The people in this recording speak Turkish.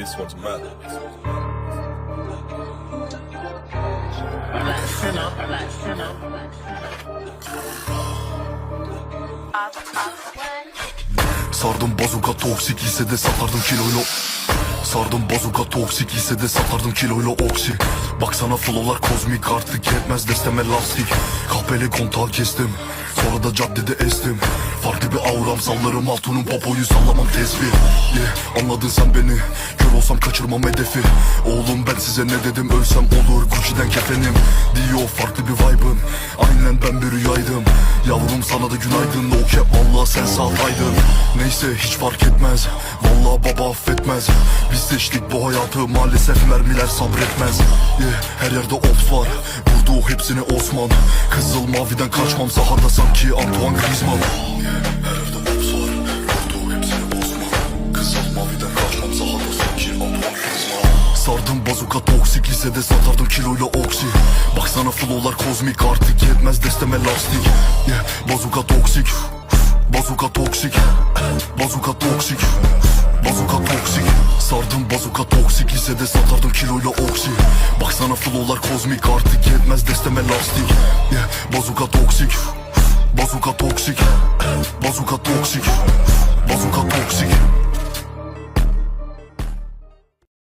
This one's mad. Sardım bazuka toksik ise de satardım kiloyla. Sardım bazuka toksik ise de satardım kiloyla oksi Baksana flowlar kozmik artık yetmez desteme lastik. Kahpeli kontağı kestim Sonra da caddede estim Farklı bir auram sallarım altunun popoyu sallamam tesbih. Yeah, Anladın sen beni. Kör olsam kaçırmam hedefi. Oğlum ben size ne dedim ölsem olur. Gucci'den kefenim. Diyor farklı bir vibe'ın Aynen ben bir rüyaydım Yavrum sana da günaydın. No cap valla sen sağdaydın Neyse hiç fark etmez. Valla baba affetmez. Biz seçtik bu hayatı. Maalesef mermiler sabretmez. Yeah, Her yerde ops var. Vurdu hepsini Osman. Kızıl maviden kaçmam. Sahada sanki Antoine Griezmann. Yeah, Her yerde ops var. Vurdu hepsini Osman. Kızıl maviden kaçmam. Sahada sanki Antoine Griezmann. Sardım bazuka toksik. Lisede satardım kiloyla oksi Baksana flowlar kozmik artık yetmez desteme lastik. Yeah, Bazuka toksik. Bazuka toksik. Bazuka toksik. Bazuka toksik. Sardım bazuka toksik lisede satardım kiloyla oksi. Baksana flowlar kozmik artık yetmez desteme lastik. Yeah, Bazuka toksik. Bazuka toksik. Bazuka toksik. Bazuka toksik